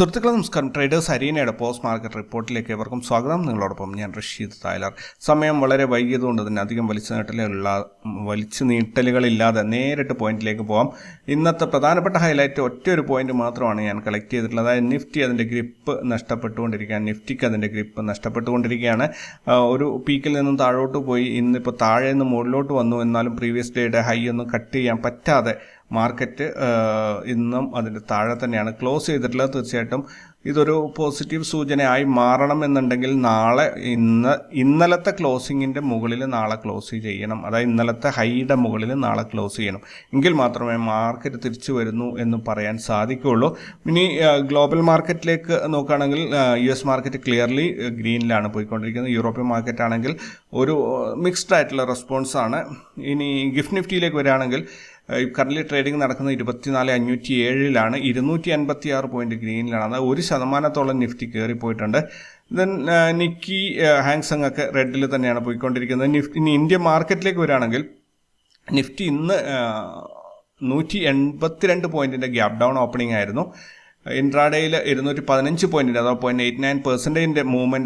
സുഹൃത്തുക്കളെ നമസ്കാരം. Traders ഹരിയനയുടെ post market റിപ്പോർട്ടിലേക്ക് ഏവർക്കും സ്വാഗതം. നിങ്ങളോടൊപ്പം ഞാൻ റഷീദ് തായ്ലർ. സമയം വളരെ വൈകിയതുകൊണ്ട് തന്നെ അധികം വലിച്ചു നീട്ടലുള്ള വലിച്ചു നീട്ടലുകളില്ലാതെ നേരിട്ട് പോയിന്റിലേക്ക് പോകാം ഇന്നത്തെ പ്രധാനപ്പെട്ട ഹൈലൈറ്റ് ഒറ്റ ഒരു പോയിന്റ് മാത്രമാണ് ഞാൻ കളക്ട് ചെയ്തിട്ടുള്ളത്. അതായത് നിഫ്റ്റി അതിന്റെ ഗ്രിപ്പ് നഷ്ടപ്പെട്ടുകൊണ്ടിരിക്കുകയാണ്. നിഫ്റ്റിക്ക് അതിന്റെ ഗ്രിപ്പ് നഷ്ടപ്പെട്ടുകൊണ്ടിരിക്കുകയാണ്. ഒരു പീക്കിൽ നിന്നും താഴോട്ട് പോയി. ഇന്നിപ്പോൾ താഴെ നിന്ന് മുകളിലോട്ട് വന്നു. എന്നാലും പ്രീവിയസ് ഡേയുടെ ഹൈ ഒന്നും കട്ട് ചെയ്യാൻ പറ്റാതെ മാർക്കറ്റ് ഇന്നും അതിന്റെ താഴെ തന്നെയാണ്. ക്ലോസ് ചെയ്തിട്ടുള്ളത് തീർച്ചയായിട്ടും. ഇതൊരു പോസിറ്റീവ് സൂചനയായി മാറണമെന്നുണ്ടെങ്കിൽ നാളെ ഇന്ന് ഇന്നലത്തെ ക്ലോസിങ്ങിന്റെ മുകളിൽ നാളെ ക്ലോസ് ചെയ്യണം. അതായത് ഇന്നലത്തെ ഹൈയുടെ മുകളിൽ നാളെ ക്ലോസ് ചെയ്യണം. എങ്കിൽ മാത്രമേ മാർക്കറ്റ് തിരിച്ചു വരുന്നു എന്ന് പറയാൻ സാധിക്കുകയുള്ളൂ. ഇനി ഗ്ലോബൽ മാർക്കറ്റിലേക്ക് നോക്കുകയാണെങ്കിൽ യു എസ് മാർക്കറ്റ് ക്ലിയർലി ഗ്രീനിലാണ് പോയിക്കൊണ്ടിരിക്കുന്നത്. യൂറോപ്യൻ മാർക്കറ്റ് ആണെങ്കിൽ ഒരു മിക്സ്ഡ് ആയിട്ടുള്ള റെസ്പോൺസാണ്. ഇനി ഗിഫ്റ്റ് നിഫ്റ്റിയിലേക്ക് വരികയാണെങ്കിൽ കറന്റ് ട്രേഡിംഗ് നടക്കുന്നത് ഇരുപത്തിനാല് അഞ്ഞൂറ്റി ഏഴിലാണ് ഇരുന്നൂറ്റി അൻപത്തി ആറ് പോയിന്റ് ഗ്രീനിലാണ്. അത് ഒരു ശതമാനത്തോളം നിഫ്റ്റി കയറിപ്പോയിട്ടുണ്ട് ദെൻ നിക്കി ഹാങ്സങ് ഒക്കെ റെഡിൽ തന്നെയാണ് പോയിക്കൊണ്ടിരിക്കുന്നത്. നിഫ്റ്റി ഇനി ഇന്ത്യ മാർക്കറ്റിലേക്ക് വരികയാണെങ്കിൽ നിഫ്റ്റി ഇന്ന് നൂറ്റി എൺപത്തിരണ്ട് പോയിന്റിന്റെ ഗ്യാപ് ഡൗൺ ഓപ്പണിംഗ് ആയിരുന്നു. ഇൻട്രാഡേയിൽ ഇരുന്നൂറ്റി പതിനഞ്ച് പോയിന്റിന്റെ അഥവാ പോയിന്റ് എയ്റ്റ് നയൻ പെർസെന്റേജിന്റെ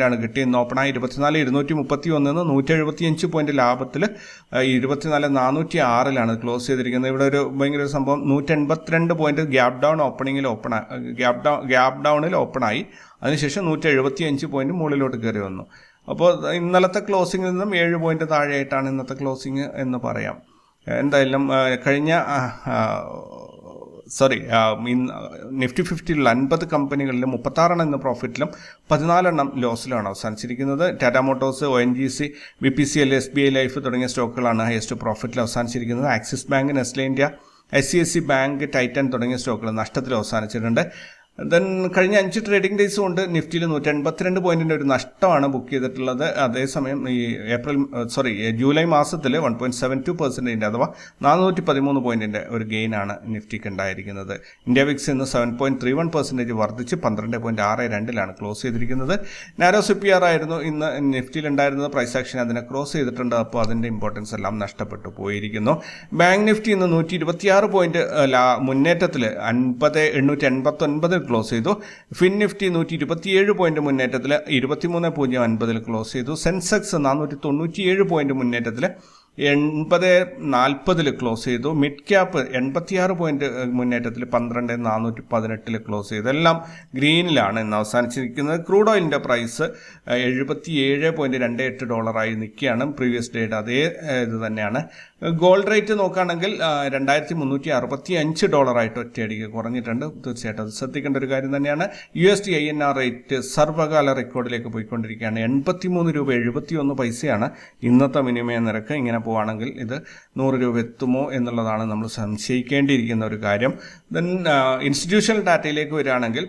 ആണ് കിട്ടിയത്. ഇന്ന് ഓപ്പണായി ഇരുപത്തിനാല് ഇരുന്നൂറ്റി മുപ്പത്തി ഒന്നിന്ന് നൂറ്റി എഴുപത്തിയഞ്ച് പോയിന്റ് ലാഭത്തിൽ ഇരുപത്തിനാല് നാനൂറ്റി ആറിലാണ് ക്ലോസ് ചെയ്തിരിക്കുന്നത്. ഇവിടെ ഒരു ഭയങ്കര ഒരു സംഭവം നൂറ്റി എൺപത്തിരണ്ട് പോയിന്റ് ഗ്യാപ് ഡൗൺ ഓപ്പണിങ്ങിൽ ഓപ്പൺ ഗ്യാപ് ഡൗൺ ഗ്യാപ് ഡൗണിൽ ഓപ്പണായി അതിനുശേഷം നൂറ്റി എഴുപത്തി അഞ്ച് പോയിന്റ് മുകളിലോട്ട് കയറി വന്നു. അപ്പോൾ ഇന്നലത്തെ ക്ലോസിംഗിൽ നിന്നും ഏഴ് പോയിന്റ് താഴെയായിട്ടാണ് ഇന്നത്തെ ക്ലോസിംഗ് എന്ന് പറയാം. എന്തായാലും കഴിഞ്ഞ സോറി നിഫ്റ്റി ഫിഫ്റ്റിയിലുള്ള അൻപത് കമ്പനികളിൽ മുപ്പത്താറെണ്ണം ഇന്ന് പ്രോഫിറ്റിലും പതിനാലെണ്ണം ലോസിലാണ് അവസാനിച്ചിരിക്കുന്നത്. Tata Motors O N G C B P C L S B I life തുടങ്ങിയ സ്റ്റോക്കുകളാണ് ഹയസ്റ്റ് പ്രോഫിറ്റിൽ അവസാനിച്ചിരിക്കുന്നത്. Axis Bank Nestle India I C S C bank Titan തുടങ്ങിയ സ്റ്റോക്കുകൾ നഷ്ടത്തിൽ അവസാനിച്ചിട്ടുണ്ട്. ദെൻ കഴിഞ്ഞ അഞ്ച് ട്രേഡിംഗ് ഡേയ്സ് കൊണ്ട് നിഫ്റ്റിയിൽ നൂറ്റി എൺപത്തിരണ്ട് പോയിന്റിന്റെ ഒരു നഷ്ടമാണ് ബുക്ക് ചെയ്തിട്ടുള്ളത്. അതേസമയം ഈ ഏപ്രിൽ സോറി ജൂലൈ മാസത്തിൽ വൺ പോയിന്റ് സെവൻ ടു പെർസെന്റേജിന്റെ അഥവാ നാനൂറ്റി പതിമൂന്ന് പോയിന്റിന്റെ ഒരു ഗെയിനാണ് നിഫ്റ്റിക്ക് ഉണ്ടായിരിക്കുന്നത്. ഇന്ത്യ വിക്സ് ഇന്ന് seven point three one percentage വർദ്ധിച്ച് പന്ത്രണ്ട് പോയിന്റ് ആറ് രണ്ടിലാണ് ക്ലോസ് ചെയ്തിരിക്കുന്നത്. നാരോ സിപ്പിയർ ആയിരുന്നു ഇന്ന് നിഫ്റ്റിയിൽ ഉണ്ടായിരുന്നത്. പ്രൈസ് ആക്ഷൻ അതിനെ ക്രോസ് ചെയ്തിട്ടുണ്ട്. അപ്പോൾ അതിന്റെ ഇമ്പോർട്ടൻസ് എല്ലാം നഷ്ടപ്പെട്ടു പോയിരിക്കുന്നു. ബാങ്ക് നിഫ്റ്റി ഇന്ന് നൂറ്റി ഇരുപത്തിയാറ് പോയിന്റ് മുന്നേറ്റത്തിൽ അൻപത് എണ്ണൂറ്റി എൺപത്തി ഒൻപതിൽ ക്ലോസ് ചെയ്തു. ഫിൻ നിഫ്റ്റി നൂറ്റി ഇരുപത്തിയേഴ് പോയിന്റ് മുന്നേറ്റത്തിൽ ഇരുപത്തിമൂന്ന് പൂജ്യം അൻപതിൽ ക്ലോസ് ചെയ്തു. സെൻസെക്സ് നാനൂറ്റി തൊണ്ണൂറ്റിയേഴ് പോയിന്റ് മുന്നേറ്റത്തിൽ എൺപത് നാൽപ്പതിൽ ക്ലോസ് ചെയ്തു. മിഡ് ക്യാപ്പ് എൺപത്തിയാറ് പോയിന്റ് മുന്നേറ്റത്തിൽ പന്ത്രണ്ട് നാനൂറ്റി പതിനെട്ടിൽ ക്ലോസ് ചെയ്തു. എല്ലാം ഗ്രീനിലാണ് ഇന്ന് അവസാനിച്ചിരിക്കുന്നത്. ക്രൂഡ് ഓയിലിന്റെ പ്രൈസ് എഴുപത്തിയേഴ് പോയിന്റ് രണ്ട് എട്ട് ഡോളറായി നിൽക്കുകയാണ്. പ്രീവിയസ് ഡേയുടെ അതേ ഇത് തന്നെയാണ്. ഗോൾഡ് റേറ്റ് നോക്കുകയാണെങ്കിൽ രണ്ടായിരത്തി മുന്നൂറ്റി അറുപത്തി അഞ്ച് ഡോളറായിട്ട് ഒറ്റയടിക്ക് കുറഞ്ഞിട്ടുണ്ട്. തീർച്ചയായിട്ടും അത് ശ്രദ്ധിക്കേണ്ട ഒരു കാര്യം തന്നെയാണ്. U S D I N R rate സർവകാല റെക്കോർഡിലേക്ക് പോയിക്കൊണ്ടിരിക്കുകയാണ്. എൺപത്തി മൂന്ന് രൂപ എഴുപത്തി ഒന്ന് പൈസയാണ് ഇന്നത്തെ വിനിമയ നിരക്ക്. ഇങ്ങനെ പോവുകയാണെങ്കിൽ ഇത് നൂറ് രൂപ എത്തുമോ എന്നുള്ളതാണ് നമ്മൾ സംശയിക്കേണ്ടിയിരിക്കുന്ന ഒരു കാര്യം. ദെൻ ഇൻസ്റ്റിറ്റ്യൂഷണൽ ഡാറ്റയിലേക്ക് വരികയാണെങ്കിൽ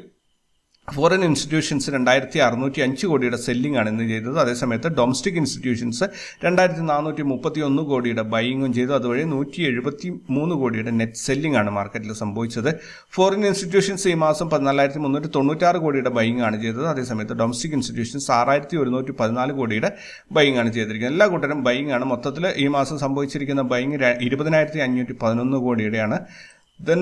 ഫോറിൻ ഇൻസ്റ്റിറ്റ്യൂഷൻസ് രണ്ടായിരത്തി അറുന്നൂറ്റി അഞ്ച് കോടിയുടെ സെല്ലിംഗ് ആണ് ഇന്ന് ചെയ്തത്. അതേസമയത്ത് ഡൊമസ്റ്റിക് ഇൻസ്റ്റിറ്റ്യൂഷൻസ് രണ്ടായിരത്തി നാനൂറ്റി മുപ്പത്തി ഒന്ന് കോടിയുടെ ബൈയിങ്ങും ചെയ്തു. അതുവഴി നൂറ്റി എഴുപത്തി മൂന്ന് കോടിയുടെ നെറ്റ് സെല്ലിംഗ് ആണ് മാർക്കറ്റിൽ സംഭവിച്ചത്. ഫോറിൻ ഇൻസ്റ്റിറ്റ്യൂഷൻസ് ഈ മാസം പതിനാലായിരത്തി മുന്നൂറ്റി തൊണ്ണൂറ്റാറ് കോടിയുടെ ബൈയിങ് ആണ് ചെയ്തത്. അതേസമയത്ത് ഡൊമസ്റ്റിക് ഇൻസ്റ്റിറ്റ്യൂഷൻസ് ആറായിരത്തി ഒരുന്നൂറ്റി പതിനാല് കോടിയുടെ ബൈയിങ് ആണ് ചെയ്തിരിക്കുന്നത്. എല്ലാ കൂട്ടരും ബൈയിങ് ആണ്. മൊത്തത്തിൽ ഈ മാസം സംഭവിച്ചിരിക്കുന്ന ബൈയിങ് ഇരുപതിനായിരത്തി അഞ്ഞൂറ്റി പതിനൊന്ന് കോടിയുടെയാണ് ദെൻ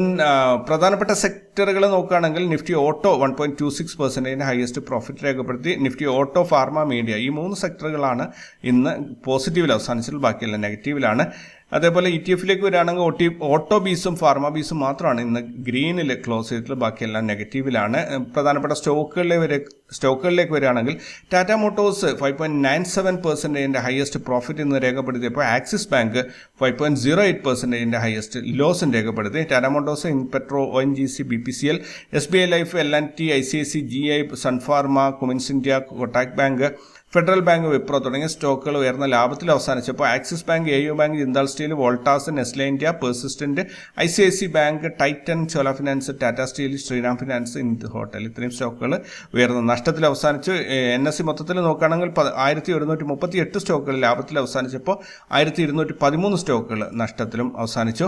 പ്രധാനപ്പെട്ട സെക്ടറുകൾ നോക്കുകയാണെങ്കിൽ Nifty auto one point two six പെർസെന്റേജിന് highest profit രേഖപ്പെടുത്തി. നിഫ്റ്റി ഓട്ടോ ഫാർമ മീഡിയ ഈ മൂന്ന് സെക്ടറുകളാണ് ഇന്ന് പോസിറ്റീവിൽ അവസാനിച്ചത്. ബാക്കിയെല്ലാം നെഗറ്റീവിലാണ് അതേപോലെ ഇ ടി എഫിലേക്ക് വരികയാണെങ്കിൽ ഒട്ടി ഓട്ടോ ബീസും ഫാർമ ബീസും മാത്രമാണ് ഇന്ന് ഗ്രീനിൽ ക്ലോസ് ചെയ്തിട്ടുള്ളത് ബാക്കിയെല്ലാം നെഗറ്റീവിലാണ്. പ്രധാനപ്പെട്ട സ്റ്റോക്കുകളിലെ വരെ സ്റ്റോക്കുകളിലേക്ക് വരികയാണെങ്കിൽ Tata Motors five point nine seven പെർസെന്റേജിന്റെ highest profit ഇന്ന് രേഖപ്പെടുത്തിയപ്പോൾ Axis Bank five point zero eight പെർസെന്റേജിന്റെ highest ലോസും രേഖപ്പെടുത്തി. ടാറ്റ മോട്ടോഴ്സ് ഇൻപെട്രോ O N G C B P C L S B I Life L and T I C I C G I Sun Pharma Cummins India Kotak Bank Federal Bank Wipro തുടങ്ങിയ സ്റ്റോക്കുകൾ ഉയർന്ന ലാഭത്തിൽ അവസാനിച്ചപ്പോൾ Axis Bank A U Bank Jindal Steel Voltas Nestle India Persistent I C I C bank Titan Chola finance Tata steel Shriram finance India hotel ഇത്രയും സ്റ്റോക്കുകൾ ഉയർന്ന നഷ്ടത്തിൽ അവസാനിച്ചു. എൻ എസ് സി മൊത്തത്തിൽ നോക്കുകയാണെങ്കിൽ ആയിരത്തി ഒരുന്നൂറ്റി മുപ്പത്തി എട്ട് സ്റ്റോക്കുകൾ ലാഭത്തിൽ അവസാനിച്ചപ്പോൾ ആയിരത്തി ഇരുന്നൂറ്റി പതിമൂന്ന് സ്റ്റോക്കുകൾ നഷ്ടത്തിലും അവസാനിച്ചു.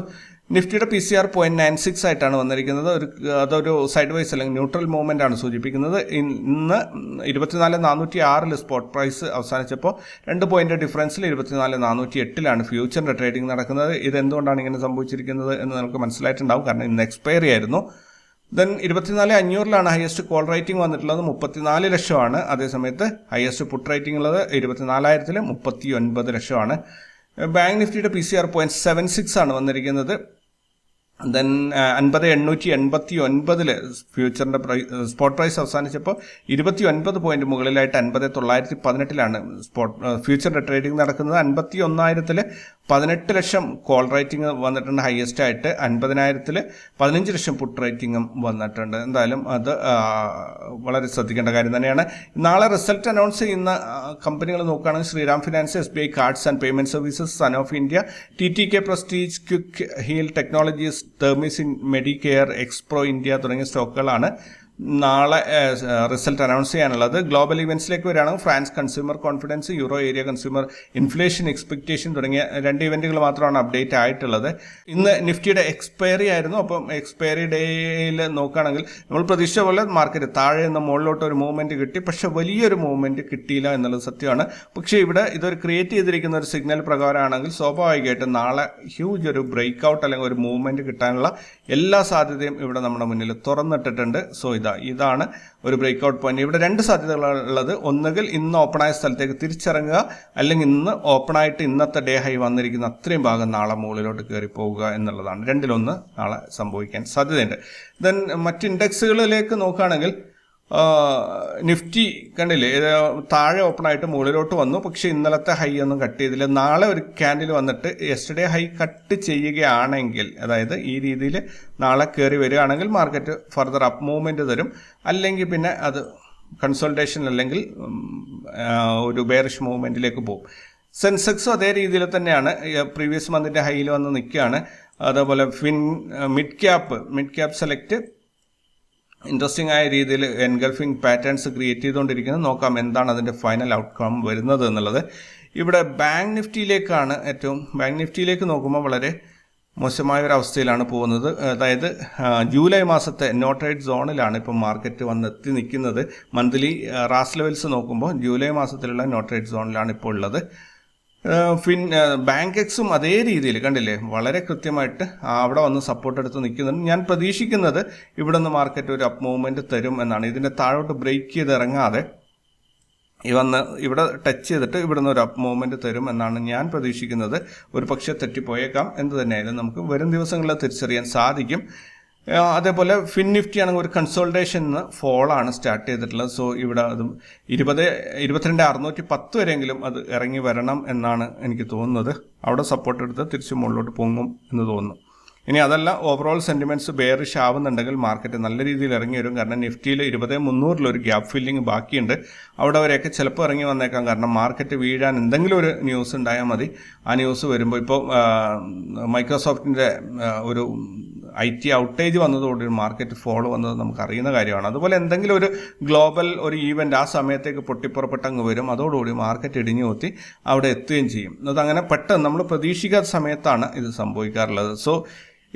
നിഫ്റ്റിയുടെ P C R point nine six ആയിട്ടാണ് വന്നിരിക്കുന്നത്. ഒരു അതൊരു സൈഡ് വൈസ് അല്ലെങ്കിൽ ന്യൂട്രൽ മൂവ്മെന്റ് ആണ് സൂചിപ്പിക്കുന്നത്. ഇന്ന് ഇരുപത്തിനാല് നാനൂറ്റി ആറിൽ സ്പോട്ട് പ്രൈസ് അവസാനിച്ചപ്പോൾ രണ്ട് പോയിന്റ് ഡിഫറൻസിൽ ഇരുപത്തിനാല് നാനൂറ്റി എട്ടിലാണ് ഫ്യൂച്ചറിന്റെ ട്രേഡിംഗ് നടക്കുന്നത്. ഇത് എന്തുകൊണ്ടാണ് ഇങ്ങനെ സംഭവിച്ചിരിക്കുന്നത് എന്ന് നമുക്ക് മനസ്സിലായിട്ടുണ്ടാവും. കാരണം ഇന്ന് എക്സ്പയറി ആയിരുന്നു. ദെൻ ഇരുപത്തിനാല് അഞ്ഞൂറിലാണ് ഹയസ്റ്റ് കോൾ റേറ്റിംഗ് വന്നിട്ടുള്ളത്. മുപ്പത്തിനാല് ലക്ഷമാണ്. അതേസമയത്ത് ഹയസ്റ്റ് പുട്ട് റേറ്റിംഗ് ഉള്ളത് ഇരുപത്തിനാലായിരത്തിൽ മുപ്പത്തി ഒൻപത് ലക്ഷമാണ്. ബാങ്ക് നിഫ്റ്റിയുടെ P C R point seven six ആണ് വന്നിരിക്കുന്നത്. ദെൻ അൻപത് എണ്ണൂറ്റി എൺപത്തി ഒൻപതിൽ ഫ്യൂച്ചറിന്റെ സ്പോട്ട് പ്രൈസ് അവസാനിച്ചപ്പോൾ ഇരുപത്തി ഒൻപത് പോയിന്റ് മുകളിലായിട്ട് അൻപത് തൊള്ളായിരത്തി പതിനെട്ടിലാണ് സ്പോട്ട് ഫ്യൂച്ചറിന്റെ ട്രേഡിംഗ് നടക്കുന്നത്. അൻപത്തി ഒന്നായിരത്തിൽ പതിനെട്ട് ലക്ഷം കോൾ റേറ്റിംഗ് വന്നിട്ടുണ്ട് ഹയസ്റ്റ് ആയിട്ട് അൻപതിനായിരത്തിൽ പതിനഞ്ച് ലക്ഷം പുട്ട് റേറ്റിംഗും വന്നിട്ടുണ്ട്. എന്തായാലും അത് വളരെ ശ്രദ്ധിക്കേണ്ട കാര്യം തന്നെയാണ്. നാളെ റിസൾട്ട് അനൗൺസ് ചെയ്യുന്ന കമ്പനികൾ നോക്കുകയാണെങ്കിൽ Shriram finance S B I cards and payment services Sun of India T T K Prestige Quick Heal Technologies തെർമിസിൻ Medicare Xpro India തുടങ്ങിയ സ്റ്റോക്കുകളാണ് നാളെ റിസൾട്ട് അനൗൺസ് ചെയ്യാനുള്ളത് ഗ്ലോബൽ ഇവന്റ്സിലേക്ക് വരികയാണെങ്കിൽ France consumer confidence euro area consumer inflation expectation തുടങ്ങിയ രണ്ട് ഇവന്റുകൾ മാത്രമാണ് അപ്ഡേറ്റ് ആയിട്ടുള്ളത്. ഇന്ന് നിഫ്റ്റിയുടെ എക്സ്പയറി ആയിരുന്നു. അപ്പം എക്സ്പയറി ഡേയിൽ നോക്കുകയാണെങ്കിൽ നമ്മൾ പ്രതീക്ഷ പോലെ മാർക്കറ്റ് താഴെ നിന്ന് മുകളിലോട്ട് ഒരു മൂവ്മെന്റ് കിട്ടി. പക്ഷേ വലിയൊരു മൂവ്മെന്റ് കിട്ടിയില്ല എന്നുള്ളത് സത്യമാണ്. പക്ഷേ ഇവിടെ ഇതൊരു ക്രിയേറ്റ് ചെയ്തിരിക്കുന്ന ഒരു സിഗ്നൽ പ്രകാരമാണെങ്കിൽ സ്വാഭാവികമായിട്ടും നാളെ ഹ്യൂജ് ഒരു ബ്രേക്ക് ഔട്ട് അല്ലെങ്കിൽ ഒരു മൂവ്മെന്റ് കിട്ടാനുള്ള എല്ലാ സാധ്യതയും ഇവിടെ നമ്മുടെ മുന്നിൽ തുറന്നിട്ടിട്ടുണ്ട്. സോ ഇതാ ഇതാണ് ഒരു ബ്രേക്ക്ഔട്ട് പോയിന്റ് ഇവിടെ രണ്ട് സാധ്യതകളാണ് ഉള്ളത്. ഒന്നുകിൽ ഇന്ന് ഓപ്പണായ സ്ഥലത്തേക്ക് തിരിച്ചിറങ്ങുക അല്ലെങ്കിൽ ഇന്ന് ഓപ്പണായിട്ട് ഇന്നത്തെ ഡേ ഹൈ വന്നിരിക്കുന്ന അത്രയും ഭാഗം നാളെ മുകളിലോട്ട് കയറി പോവുക എന്നുള്ളതാണ്. രണ്ടിലൊന്ന് നാളെ സംഭവിക്കാൻ സാധ്യതയുണ്ട്. ദെൻ മറ്റ് ഇൻഡെക്സുകളിലേക്ക് നോക്കുകയാണെങ്കിൽ നിഫ്റ്റി കണ്ടില്ലേ? താഴെ ഓപ്പൺ ആയിട്ട് മുകളിലോട്ട് വന്നു. പക്ഷേ ഇന്നലത്തെ ഹൈ ഒന്നും കട്ട് ചെയ്തില്ല. നാളെ ഒരു ക്യാൻഡിൽ വന്നിട്ട് യെസ്റ്റർഡേ ഹൈ കട്ട് ചെയ്യുകയാണെങ്കിൽ അതായത് ഈ രീതിയിൽ നാളെ കയറി വരികയാണെങ്കിൽ മാർക്കറ്റ് ഫർദർ അപ്പ് മൂവ്മെന്റ് തരും. അല്ലെങ്കിൽ പിന്നെ അത് കൺസൾട്ടേഷൻ അല്ലെങ്കിൽ ഒരു ബെയറിഷ് മൂവ്മെന്റിലേക്ക് പോകും. സെൻസെക്സും അതേ രീതിയിൽ തന്നെയാണ്. പ്രീവിയസ് മന്തിന്റെ ഹൈയിൽ വന്ന് നിൽക്കുകയാണ്. അതേപോലെ fin mid cap mid cap select interesting ആയ രീതിയിൽ എൻഗൾഫിംഗ് പാറ്റേൺസ് ക്രിയേറ്റ് ചെയ്തുകൊണ്ടിരിക്കുന്നത്. നോക്കാം എന്താണ് അതിന്റെ ഫൈനൽ ഔട്ട്കം വരുന്നത് എന്നുള്ളത്. ഇവിടെ ബാങ്ക് നിഫ്റ്റിയിലേക്കാണ് ഏറ്റവും ബാങ്ക് നിഫ്റ്റിയിലേക്ക് നോക്കുമ്പോൾ വളരെ മോശമായ ഒരു അവസ്ഥയിലാണ് പോകുന്നത്. അതായത് ജൂലൈ മാസത്തെ നോട്ടറേറ്റ് സോണിലാണ് ഇപ്പം മാർക്കറ്റ് വന്നെത്തി നിൽക്കുന്നത്. മന്ത്ലി റാസ് ലെവൽസ് നോക്കുമ്പോൾ ജൂലൈ മാസത്തിലുള്ള നോട്ടറേറ്റ് സോണിലാണ് ഇപ്പോൾ ഉള്ളത്. ഫിൻ ബാങ്ക് എക്സും അതേ രീതിയിൽ കണ്ടില്ലേ? വളരെ കൃത്യമായിട്ട് അവിടെ വന്ന് സപ്പോർട്ട് എടുത്ത് നിൽക്കുന്നുണ്ട്. ഞാൻ പ്രതീക്ഷിക്കുന്നത് ഇവിടെ നിന്ന് മാർക്കറ്റ് ഒരു അപ്പ് മൂവ്മെന്റ് തരും എന്നാണ്. ഇതിന്റെ താഴോട്ട് ബ്രേക്ക് ചെയ്ത് ഇറങ്ങാതെ ഇവന്ന് വന്ന് ഇവിടെ ടച്ച് ചെയ്തിട്ട് ഇവിടെ നിന്ന് ഒരു അപ്പ് മൂവ്മെന്റ് തരും എന്നാണ് ഞാൻ പ്രതീക്ഷിക്കുന്നത്. ഒരു പക്ഷേ തെറ്റിപ്പോയേക്കാം എന്ത് തന്നെയായാലും നമുക്ക് വരും ദിവസങ്ങളിൽ തിരിച്ചറിയാൻ സാധിക്കും. അതേപോലെ ഫിൻ നിഫ്റ്റി ആണെങ്കിൽ ഒരു കൺസോൾട്ടേഷൻ ഫോളാണ് സ്റ്റാർട്ട് ചെയ്തിട്ടുള്ളത്. സോ ഇവിടെ അത് ഇരുപത് ഇരുപത്തിരണ്ട് അറുന്നൂറ്റി പത്ത് വരെയെങ്കിലും അത് ഇറങ്ങി വരണം എന്നാണ് എനിക്ക് തോന്നുന്നത്. അവിടെ സപ്പോർട്ട് എടുത്ത് തിരിച്ച് മുകളിലോട്ട് പൊങ്ങും എന്ന് തോന്നുന്നു. ഇനി അതല്ല ഓവറോൾ സെന്റിമെന്റ്സ് ബെയറിഷ് ആവുന്നുണ്ടെങ്കിൽ മാർക്കറ്റ് നല്ല രീതിയിൽ ഇറങ്ങി വരും. കാരണം നിഫ്റ്റിയിൽ ഇരുപത് മുന്നൂറിലൊരു ഗ്യാപ്പ് ഫില്ലിംഗ് ബാക്കിയുണ്ട്. അവിടെ വരെയൊക്കെ ചിലപ്പോൾ ഇറങ്ങി വന്നേക്കാം. കാരണം മാർക്കറ്റ് വീഴാൻ എന്തെങ്കിലും ഒരു ന്യൂസ് ഉണ്ടായാൽ മതി. ആ ന്യൂസ് വരുമ്പോൾ ഇപ്പോൾ മൈക്രോസോഫ്റ്റിന്റെ ഒരു ഐ ടി ഔട്ടേജ് വന്നതോടെ മാർക്കറ്റ് ഫോളോ വന്നത് നമുക്ക് അറിയുന്ന കാര്യമാണ്. അതുപോലെ എന്തെങ്കിലും ഒരു ഗ്ലോബൽ ഒരു ഈവന്റ് ആ സമയത്തേക്ക് പൊട്ടിപ്പുറപ്പെട്ടങ്ങ് വരും. അതോടുകൂടി മാർക്കറ്റ് ഇടിഞ്ഞു കൊത്തി അവിടെ എത്തുകയും ചെയ്യും. അതങ്ങനെ പെട്ടെന്ന് നമ്മൾ പ്രതീക്ഷിക്കാത്ത സമയത്താണ് ഇത് സംഭവിക്കാറുള്ളത്. സോ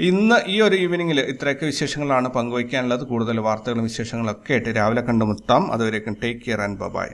ഇന്ന് ഈ ഒരു ഈവനിങ്ങിൽ ഇത്രയൊക്കെ വിശേഷങ്ങളാണ് പങ്കുവയ്ക്കാനുള്ളത്. കൂടുതൽ വാർത്തകളും വിശേഷങ്ങളൊക്കെ ആയിട്ട് രാവിലെ കണ്ടുമുട്ടാം. അതുവരേക്കും ടേക്ക് കെയർ ആൻഡ് ബൈ